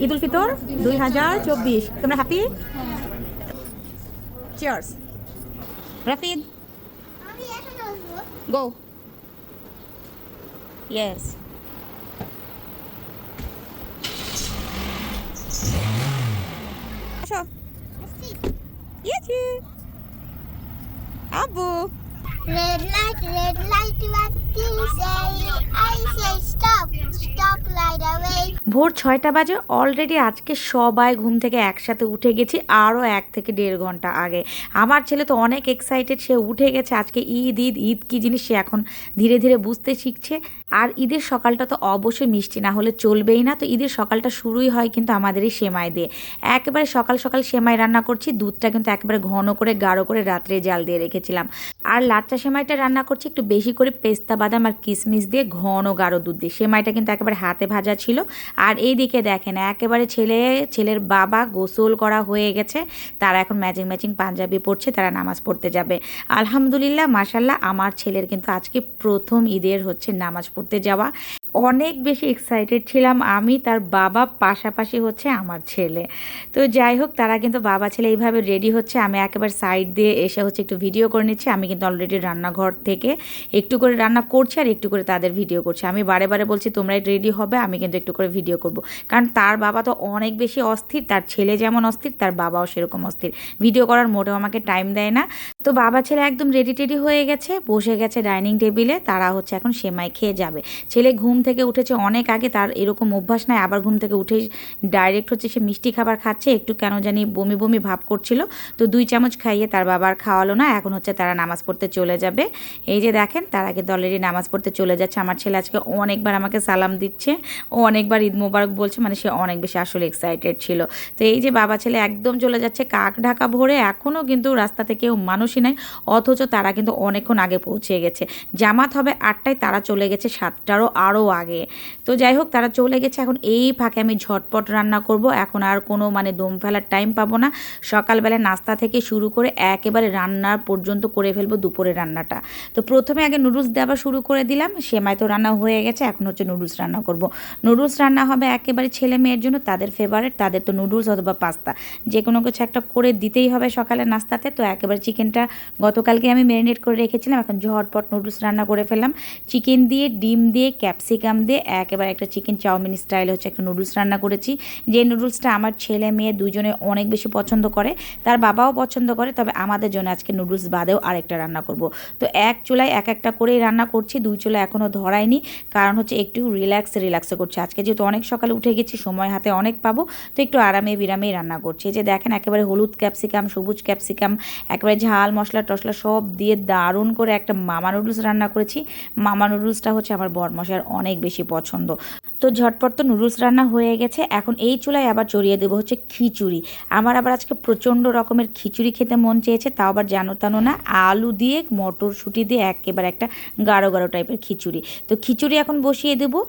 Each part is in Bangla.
ঈদ উল ফিতর দুই হাজার চব্বিশ। তোমরা happy cheers Rafid? Go yes আসো। ইয়েছি আব্বু। Red light red light what you say? I say stop stop right away. ভোর ছয়টা বাজে অলরেডি আজকে সবাই ঘুম থেকে একসাথে উঠে গেছি আরও এক থেকে দেড় ঘণ্টা আগে। আমার ছেলে তো অনেক এক্সাইটেড সে উঠে গেছে, আজকে ঈদ ঈদ ঈদ কী জিনিস সে এখন ধীরে ধীরে বুঝতে শিখছে। আর ঈদের সকালটা তো অবশ্যই মিষ্টি, না হলে চলবেই না। তো ঈদের সকালটা শুরুই হয় কিন্তু আমাদের এই সেমাই দিয়ে। একেবারে সকাল সকাল সেমাই রান্না করছি, দুধটা কিন্তু একেবারে ঘন করে, গাঢ় করে রাত্রে জাল দিয়ে রেখেছিলাম। আর লাচ্চা সেমাইটা রান্না করছি একটু বেশি করে পেস্তা, বাদাম আর কিশমিশ দিয়ে ঘন গাঢ় দুধ দিয়ে। সেমাইটা কিন্তু একেবারে হাতে ভাজা ছিল। আর এই দিকে দেখেন, একেবারে ছেলে, ছেলের বাবা গোসল করা হয়ে গেছে। তারা এখন ম্যাচিং ম্যাচিং পাঞ্জাবি পড়ছে তারা নামাজ পড়তে যাবে। আলহামদুলিল্লাহ মাসাল্লাহ আমার ছেলের কিন্তু আজকে প্রথম ঈদের হচ্ছে নামাজ পড়তে যাওয়া। অনেক বেশি এক্সাইটেড ছিলাম আমি, তার বাবা পাশাপাশি হচ্ছে আমার ছেলে। তো যাই হোক, তারা কিন্তু বাবা ছেলে এইভাবে রেডি হচ্ছে, আমি একেবারে সাইড দিয়ে এসে হচ্ছে একটু ভিডিও করে নিচ্ছি। আমি কিন্তু অলরেডি রান্নাঘর থেকে একটু করে রান্না করছি আর একটু করে তাদের ভিডিও করছি। আমি বারে বারে বলছি তোমরা রেডি হবে, আমি কিন্তু একটু করে ভিডিও করব। কারণ তার বাবা তো অনেক বেশি অস্থির, তার ছেলে যেমন অস্থির, তার বাবাও সেরকম অস্থির। ভিডিও করার মোটেও আমাকে টাইম দেয় না। তো বাবা ছেলে একদম রেডি টেডি হয়ে গেছে, বসে গেছে ডাইনিং টেবিলে তারা হচ্ছে এখন সেমাই খেয়ে যাবে। ছেলে ঘুম থেকে উঠেছে, অনেক আগে তার এরকম অভ্যাস নাই। আবার ঘুম থেকে উঠে ডাইরেক্ট হচ্ছে সে মিষ্টি খাবার খাচ্ছে, একটু কেন জানি বমি বমি ভাব করছিল। তো দুই চামচ খাইয়ে তার বাবার খাওয়ালো না, এখন হচ্ছে তারা নামাজ পড়তে চলে যাবে। এই যে দেখেন, তারা কিন্তু অলরেডি নামাজ পড়তে চলে যাচ্ছে। আমার ছেলে আজকে অনেকবার আমাকে সালাম দিচ্ছে, ও অনেকবার ঈদ মোবারক বলছে মানে সে অনেক বেশি আসলে এক্সাইটেড ছিল। তো এই যে বাবা ছেলে একদম চলে যাচ্ছে কাক ঢাকা ভরে এখনও কিন্তু রাস্তাতে কেউ মানুষই নাই, অথচ তারা কিন্তু অনেকক্ষণ আগে পৌঁছে গেছে। জামাত হবে আটটায়, তারা চলে গেছে সাতটারও আরও আগে। তো যাই হোক, তারা চলে গেছে। এখন এই ফাঁকে আমি ঝটপট রান্না করব। এখন আর কোনো মানে দম ফেলার টাইম পাবো না। সকালবেলা নাস্তা থেকে শুরু করে একেবারে রান্নার পর্যন্ত করে ফেলব দুপুরে রান্নাটা। তো প্রথমে আগে নুডলস দেওয়া শুরু করে দিলাম। সেমাই তো রান্না হয়ে গেছে। এখন হচ্ছে নুডলস রান্না করব। নুডলস রান্না হবে একেবারে ছেলে মেয়ের জন্য, তাদের ফেভারেট তাদের তো নুডলস অথবা পাস্তা। যে কোনো কিছু একটা করে দিতেই হবে সকালে নাস্তাতে। তো একেবারে চিকেনটা গতকালকে আমি ম্যারিনেট করে রেখেছিলাম। এখন ঝটপট নুডলস রান্না করে ফেললাম। চিকেন দিয়ে, ডিম দিয়ে ক্যাপসিকাম দিয়ে একেবারে একটা চিকেন চাউমিন স্টাইলে হচ্ছে একটা নুডলস রান্না করেছি। যে নুডলসটা আমার ছেলে মেয়ে দুজনে অনেক বেশি পছন্দ করে, তার বাবাও পছন্দ করে, তবে আমাদের জন্য আজকে নুডলস বাদেও আরেকটা রান্না করব। তো এক চুলায় এক একটা করেই রান্না করছি, দুই চুলায় এখনও ধরায়নি কারণ হচ্ছে একটু রিল্যাক্সে রিল্যাক্সে করছি। আজকে যেহেতু অনেক সকালে উঠে গেছি, সময় হাতে অনেক পাবো, তো একটু আরামে বিরামেই রান্না করছি। যে দেখেন একেবারে হলুদ ক্যাপসিকাম, সবুজ ক্যাপসিকাম, একেবারে ঝাল, মশলা টশলা সব দিয়ে দারুণ করে একটা মামা নুডলস রান্না করেছি। মামা নুডলসটা হচ্ছে আমার বরমশার অনেক বেশি পছন্দ। তো ঝটপট তো নুডলস রান্না হয়ে গেছে। এখন এই চুলায় আবার চড়িয়ে দেবো হচ্ছে খিচুড়ি। আমার আবার আজকে প্রচণ্ড রকমের খিচুড়ি খেতে মন চেয়েছে, তাও আবার জানো তানো না, আলু দিয়ে, মটরশুঁটি দিয়ে একেবারে একটা গাঢ় গাঢ় টাইপের খিচুড়ি। তো খিচুড়ি এখন বসিয়ে দেবো।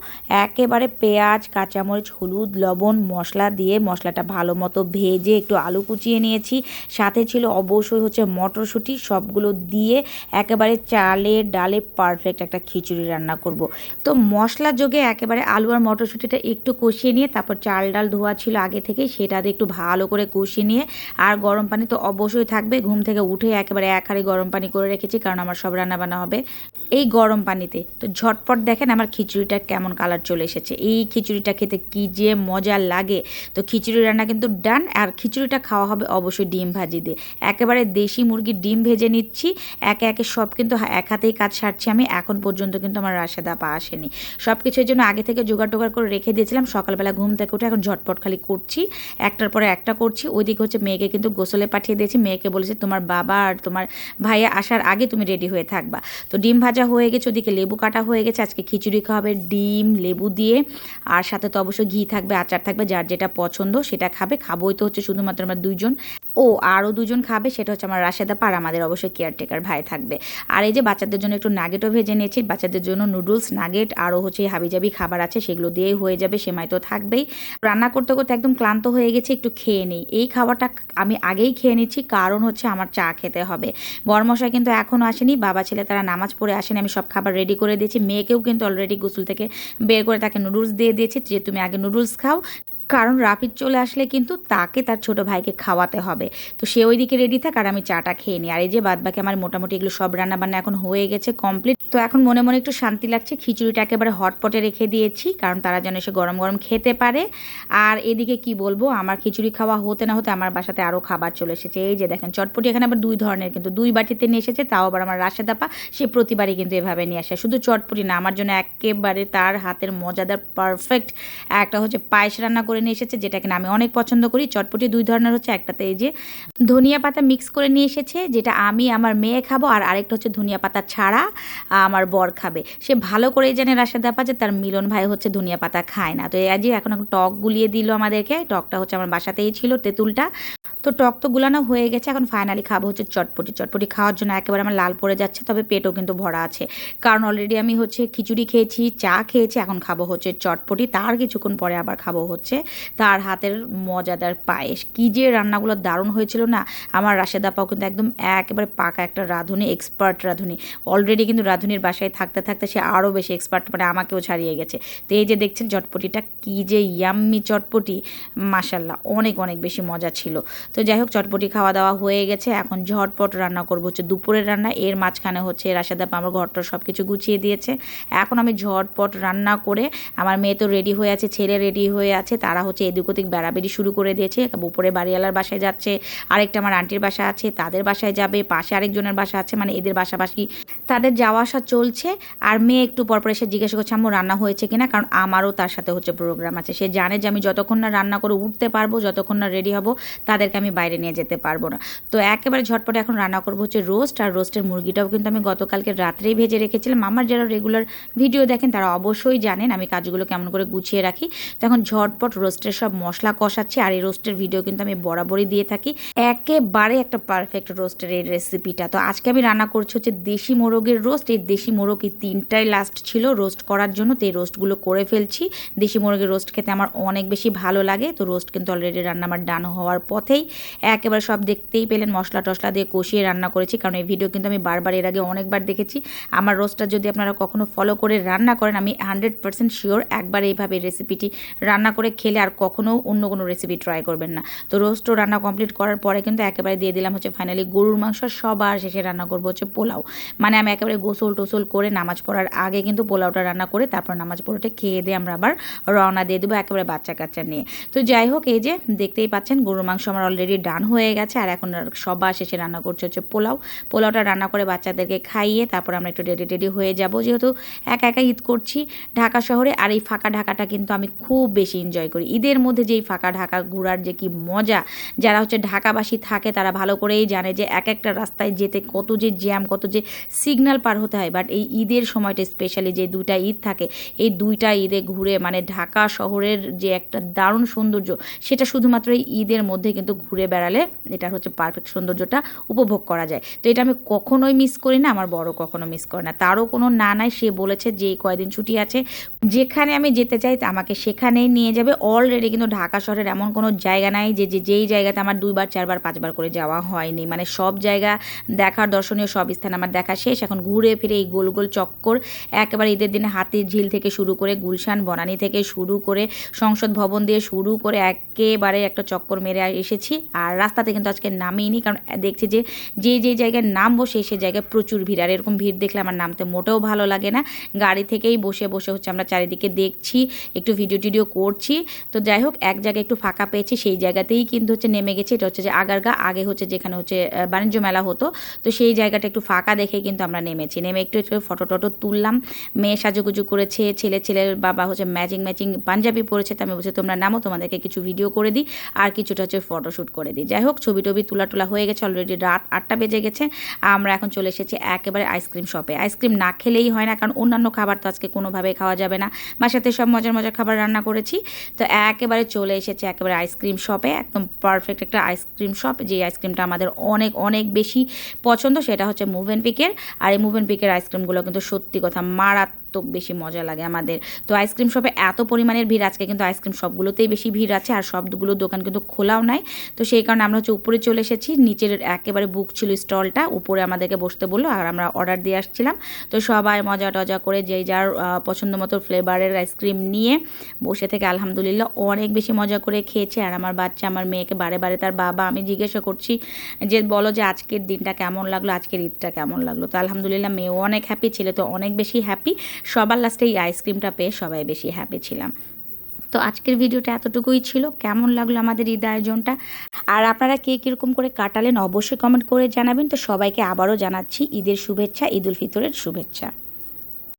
একেবারে পেঁয়াজ, কাঁচামরিচ, হলুদ, লবণ, মশলা দিয়ে মশলাটা ভালো মতো ভেজে একটু আলু কুচিয়ে নিয়েছি। সাথে ছিল অবশ্যই হচ্ছে মটরশুঁটি, সবগুলো দিয়ে একেবারে চালে ডালে পারফেক্ট একটা খিচুড়ি রান্না করব। তো মশলা যোগে একেবারে আলু আর মটরশুঁটিটা একটু কষিয়ে নিয়ে, তারপর চাল ডাল ধোয়া ছিল আগে থেকেই, সেটা একটু ভালো করে কষিয়ে নিয়ে, আর গরম পানি তো অবশ্যই থাকবে। ঘুম থেকে উঠে একেবারে এক হাঁড়ি গরম পানি করে রেখেছি, কারণ আমার সব রান্না বান্না হবে এই গরম পানিতে। তো ঝটপট দেখেন আমার খিচুড়িটা কেমন কালার চলে এসেছে। এই খিচুড়িটা খেতে কি যে মজা লাগে। তো খিচুড়ি রান্না কিন্তু ডান, আর খিচুড়িটা খাওয়া হবে অবশ্যই ডিম ভাজি দিয়ে। একেবারে দেশি মুরগির ডিম ভেজে নিচ্ছি, একে একে সব কিন্তু এক হাতেই কাজ সারছি আমি, এখন পর্যন্ত কিন্তু আমার রাশেদা পা আসেনি। সব কিছুর জন্য আগে থেকে জোগাড় টোগাড় করে রেখে দিয়েছিলাম। সকালবেলা ঘুম থেকে উঠে এখন ঝটপট খালি করছি। একটার পরে একটা করছি। ওইদিকে হচ্ছে মেয়েকে কিন্তু গোসলে পাঠিয়ে দিয়েছি। মেয়েকে বলেছি, তোমার বাবা আর তোমার ভাইয়া আসার আগে তুমি রেডি হয়ে থাকবা। তো ডিম ভাজা হয়ে গেছে, ওদিকে লেবু কাটা হয়ে গেছে। আজকে খিচুড়ি খাওয়াবে ডিম, লেবু দিয়ে। আর সাথে তো অবশ্যই ঘি থাকবে, আচার থাকবে, যার যেটা পছন্দ সেটা খাবে। খাবোই তো হচ্ছে শুধুমাত্র আমরা দুইজন। ও আরও দুজন খাবে, সেটা হচ্ছে আমার রাশেদা পার, আমাদের অবশ্যই কেয়ারটেকার ভাই থাকবে। আর এই যে বাচ্চাদের জন্য একটু নাগেটও ভেজে নিয়েছি, বাচ্চাদের জন্য নুডলস নাগেট আরও হচ্ছে হাবিজাবি খাবার আছে, সেগুলো দিয়েই হয়ে যাবে, সেমাই তো থাকবেই। রান্না করতে করতে একদম ক্লান্ত হয়ে গেছে, একটু খেয়ে নিই। এই খাবারটা আমি আগেই খেয়ে নিচ্ছি, কারণ হচ্ছে আমার চা খেতে হবে। বরমশাই কিন্তু এখনও আসেনি, বাবা ছেলে তারা নামাজ পড়ে আসেনি, আমি সব খাবার রেডি করে দিয়েছি। মেয়েকেও কিন্তু অলরেডি গোসল থেকে বের করে তাকে নুডলস দিয়ে দিয়েছি, যে তুমি আগে নুডলস খাও কারণ রাফিদ চলে আসলে কিন্তু তাকে তার ছোট ভাইকে খাওয়াতে হবে। তো সে ওইদিকে রেডি থাক আর আমি চাটা খেয়ে নিই। আর এই যে বাদ বাকি আমার মোটামুটি এগুলো সব রান্না বান্না এখন হয়ে গেছে কমপ্লিট তো এখন মনে মনে একটু শান্তি লাগছে। খিচুড়িটা একেবারে হটপটে রেখে দিয়েছি কারণ তারা যেন এসে গরম গরম খেতে পারে। আর এদিকে কি বলব, আমার খিচুড়ি খাওয়া হতে না হতে আমার বাসাতে আরও খাবার চলে এসেছে। এই যে দেখেন, চটপটি এখানে আবার দুই ধরনের কিন্তু, দুই বাটিতে নিয়ে এসেছে, তাও আবার আমার রাশেদাপা সে প্রতিবারই কিন্তু এভাবে নিয়ে আসে। শুধু চটপটি না, আমার জন্য একেবারে তার হাতের মজাদার পারফেক্ট একটা হচ্ছে পায়েস রান্না করে নিয়ে এসেছে যেটা কিনা আমি অনেক পছন্দ করি। চটপটি দুই ধরনের হচ্ছে, একটাতে এই যে ধনিয়া পাতা মিক্স করে নিয়ে এসেছে, যেটা আমি আমার মেয়ে খাব, আর আরেকটা হচ্ছে ধনিয়া পাতা ছাড়া আমার বর খাবে। সে ভালো করেই জানে রাশেদাপা যে তার মিলন ভাই হচ্ছে ধনিয়া পাতা খায় না। তো এই যে এখন এখন টক গুলিয়ে দিল আমাদেরকে, টকটা হচ্ছে আমার বাসাতেই ছিল, তেঁতুলটা। তো টক তো গুলানো হয়ে গেছে, এখন ফাইনালি খাব হচ্ছে চটপটি। চটপটি খাওয়ার জন্য একেবারে আমার লাল পড়ে যাচ্ছে, তবে পেটও কিন্তু ভরা আছে। কারণ অলরেডি আমি হচ্ছে খিচুড়ি খেয়েছি, চা খেয়েছি, এখন খাব হচ্ছে চটপটি। তার কিছুক্ষণ পরে আবার খাব হচ্ছে তার হাতের মজাদার পায়েস। কী যে রান্নাগুলো দারুণ হয়েছিল না? আমার রাশেদাপাও কিন্তু একদম একেবারে পাকা একটা রাঁধুনি এক্সপার্ট রাঁধুনি। অলরেডি কিন্তু রাঁধুনির বাসায় থাকতে থাকতে সে আরও বেশি এক্সপার্ট মানে আমাকেও ছাড়িয়ে গেছে। তো এই যে দেখছেন চটপটিটা, কী যে ইয়াম্মি চটপটি। মাসাল্লাহ অনেক অনেক বেশি মজা ছিল। তো যাই হোক, চটপটি খাওয়া দাওয়া হয়ে গেছে। এখন ঝটপট রান্না করব হচ্ছে দুপুরের রান্না। এর মাঝখানে হচ্ছে রাশেদা আমার ঘরটা সব কিছু গুছিয়ে দিয়েছে। এখন আমি ঝটপট রান্না করে, আমার মেয়ে তো রেডি হয়ে আছে, ছেলে রেডি হয়ে আছে, তারা হচ্ছে এদিক ওদিক বেড়াবেড়ি শুরু করে দিয়েছে। উপরে বাড়িওয়ালার বাসায় যাচ্ছে, আরেকটা আমার আন্টির বাসা আছে, তাদের বাসায় যাবে, পাশে আরেকজনের বাসা আছে মানে এদের বাসাবাসি তাদের যাওয়া আসা চলছে। আর মেয়ে একটু পরপর এসে জিজ্ঞাসা করছে, আম্মু, রান্না হয়েছে কিনা? কারণ আমারও তার সাথে হচ্ছে প্রোগ্রাম আছে। সে জানে যে আমি যতক্ষণ না রান্না করে উঠতে পারব, যতক্ষণ না রেডি হব, তাদেরকে আমি বাইরে নিয়ে যেতে পারব না। তো একেবারে ঝটপটে এখন রান্না করব হচ্ছে রোস্ট আর রোস্টের মুরগিটাও কিন্তু আমি গতকালকে রাত্রেই ভেজে রেখেছিলাম। আমার যারা রেগুলার ভিডিও দেখেন, তারা অবশ্যই জানেন আমি কাজগুলো কেমন করে গুছিয়ে রাখি। তখন ঝটপট রোস্টের সব মশলা কষাচ্ছি আর এই রোস্টের ভিডিও কিন্তু আমি বরাবরই দিয়ে থাকি। একেবারে একটা পারফেক্ট রোস্টের এই রেসিপিটা তো আজকে আমি রান্না করছি হচ্ছে দেশি মোরগের রোস্ট। এই দেশি মোরগ এই তিনটাই লাস্ট ছিল। রোস্ট করার জন্য তো এই রোস্টগুলো করে ফেলছি। দেশি মোরগের রোস্ট খেতে আমার অনেক বেশি ভালো লাগে। তো রোস্ট কিন্তু অলরেডি রান্না আমার ডান হওয়ার পথেই। একেবারে সব দেখতেই পেলেন, মশলা টশলা দিয়ে কষিয়ে রান্না করেছি। কারণ এই ভিডিও কিন্তু আমি বারবার এর আগে অনেকবার দেখেছি। আমার রোস্টটা যদি আপনারা কখনো ফলো করে রান্না করেন, আমি হান্ড্রেড পার্সেন্ট শিওর একবার এইভাবে রেসিপিটি রান্না করে খেলে আর কখনো অন্য কোনো রেসিপি ট্রাই করবেন না। তো রোস্টও রান্না কমপ্লিট করার পরে কিন্তু একেবারে দিয়ে দিলাম হচ্ছে ফাইনালি গরুর মাংস সবার শেষে রান্না করব হচ্ছে পোলাও। মানে আমি একেবারে গোসল টোসল করে নামাজ পড়ার আগে কিন্তু পোলাওটা রান্না করে তারপর নামাজ পড়োটা খেয়ে দিয়ে আমরা আবার রওনা দিয়ে দেবো একেবারে বাচ্চা কাচ্চা নিয়ে। তো যাই হোক, এই যে দেখতেই পাচ্ছেন গরুর মাংস আমার অলরেডি ডান হয়ে গেছে আর এখন সবার শেষে রান্না করছে হচ্ছে পোলাও। পোলাওটা রান্না করে বাচ্চাদেরকে খাইয়ে তারপর আমরা একটু রেডি টেডি হয়ে যাব। যেহেতু একা একা ঈদ করছি ঢাকা শহরে আর এই ফাঁকা ঢাকাটা কিন্তু আমি খুব বেশি এনজয় করি। ঈদের মধ্যে যেই ফাঁকা ঢাকা ঘোরার যে কি মজা, যারা হচ্ছে ঢাকাবাসী থাকে তারা ভালো করেই জানে যে এক একটা রাস্তায় যেতে কত যে জ্যাম, কত যে সিগন্যাল পার হতে হয়। বাট এই ঈদের সময়টা স্পেশালি যে দুইটা ঈদ থাকে, এই দুইটা ঈদে ঘুরে মানে ঢাকা শহরের যে একটা দারুণ সৌন্দর্য, সেটা শুধুমাত্র এই ঈদের মধ্যে কিন্তু ঘুরে বেড়ালে এটার হচ্ছে পারফেক্ট সৌন্দর্যটা উপভোগ করা যায়। তো এটা আমি কখনোই মিস করি না, আমার বড় কখনো মিস করে না। তারও কোনো না নাই, সে বলেছে যে কয়দিন ছুটি আছে, যেখানে আমি যেতে চাই আমাকে সেখানেই নিয়ে যাবে। অলরেডি কিন্তু ঢাকা শহরের এমন কোনো জায়গা নাই যে যেই জায়গাতে আমার দুইবার, চারবার, পাঁচবার করে যাওয়া হয়নি। মানে সব জায়গা দেখার, দর্শনীয় সব স্থান আমার দেখা শেষ। এখন ঘুরে ফিরে এই গোল গোল চক্কর, একেবারে ঈদের দিনে হাতির ঝিল থেকে শুরু করে গুলশান, বনানী থেকে শুরু করে সংসদ ভবন দিয়ে শুরু করে একেবারে একটা চক্কর মেরে এসেছি। আর রাস্তাতে কিন্তু আজকে নামিনি, কারণ দেখছি যে যে যে জায়গায় নামবো সেই সেই জায়গায় প্রচুর ভিড়। আর এরকম ভিড় দেখলে আমার নামতে মোটেও ভালো লাগে না। গাড়ি থেকেই বসে বসে হচ্ছে আমরা চারিদিকে দেখছি, একটু ভিডিও, টিডিও করছি। তো যাই হোক, এক জায়গায় একটু ফাঁকা পেয়েছি, সেই জায়গাতেই কিন্তু হচ্ছে নেমে গেছি। এটা হচ্ছে যে আগারগা, আগে হচ্ছে যেখানে হচ্ছে বাণিজ্য মেলা হতো। তো সেই জায়গাটা একটু ফাঁকা দেখে কিন্তু আমরা নেমেছি। নেমে একটু একটু ফটো টটো তুললাম। মেয়ে সাজুগুজু করেছে, ছেলে, ছেলের বাবা হচ্ছে ম্যাচিং ম্যাচিং পাঞ্জাবি পরেছে। তো আমি বলছি, তোমরা নামো, তোমাদেরকে কিছু ভিডিও করে দিই। আর কিছুটা হচ্ছে ফটোশ্যুট করে দিই। যাই হোক ছবি টবি তোলা টোলা হয়ে গেছে। অলরেডি রাত আটটা বেজে গেছে। আমরা এখন চলে এসেছি একেবারে আইসক্রিম শপে আইসক্রিম না খেলেই হয় না, কারণ অন্যান্য খাবার তো আজকে কোনোভাবে খাওয়া যাবে না। বাসাতে সব মজার মজার খাবার রান্না করেছি। তো একেবারে চলে এসেছে, একেবারে আইসক্রিম শপে একদম পারফেক্ট একটা আইসক্রিম শপ যে আইসক্রিমটা আমাদের অনেক অনেক বেশি পছন্দ, সেটা হচ্ছে মুভেন পিকের আর এই মুভেন পিকের আইসক্রিমগুলো কিন্তু সত্যি কথা মারাত্মক মারাত্মক বেশি মজা লাগে আমাদের। তো আইসক্রিম শপে এত পরিমাণের ভিড়, আজকে কিন্তু আইসক্রিম শপগুলোতেই বেশি ভিড় আছে আর সবগুলো দোকান কিন্তু খোলাও নাই। তো সেই কারণে আমরা হচ্ছে উপরে চলে এসেছি, নিচের একেবারে বুক ছিল স্টলটা, উপরে আমাদেরকে বসতে বলল আর আমরা অর্ডার দিয়ে আসছিলাম। তো সবাই মজা টজা করে যেই যার পছন্দ মতো ফ্লেভারের আইসক্রিম নিয়ে বসে থেকে আলহামদুলিল্লাহ অনেক বেশি মজা করে খেয়েছে। আর আমার বাচ্চা, আমার মেয়েকে বারে বারে তার বাবা আমি জিজ্ঞাসা করছি যে বলো যে আজকের দিনটা কেমন লাগল, আজকের ঈদটা কেমন লাগল? তো আলহামদুলিল্লাহ মেয়েও অনেক হ্যাপি ছিল তো অনেক বেশি হ্যাপি সবার লাস্টে এই আইসক্রিমটা পেয়ে সবাই বেশি হ্যাপি ছিলাম। তো আজকের ভিডিওটা এতটুকুই ছিল। কেমন লাগল আমাদের ঈদ আয়োজনটা? আর আপনারা কে কীরকম করে কাটালেন অবশ্যই কমেন্ট করে জানাবেন। তো সবাইকে আবারও জানাচ্ছি ঈদের শুভেচ্ছা, ঈদুল ফিতরের শুভেচ্ছা।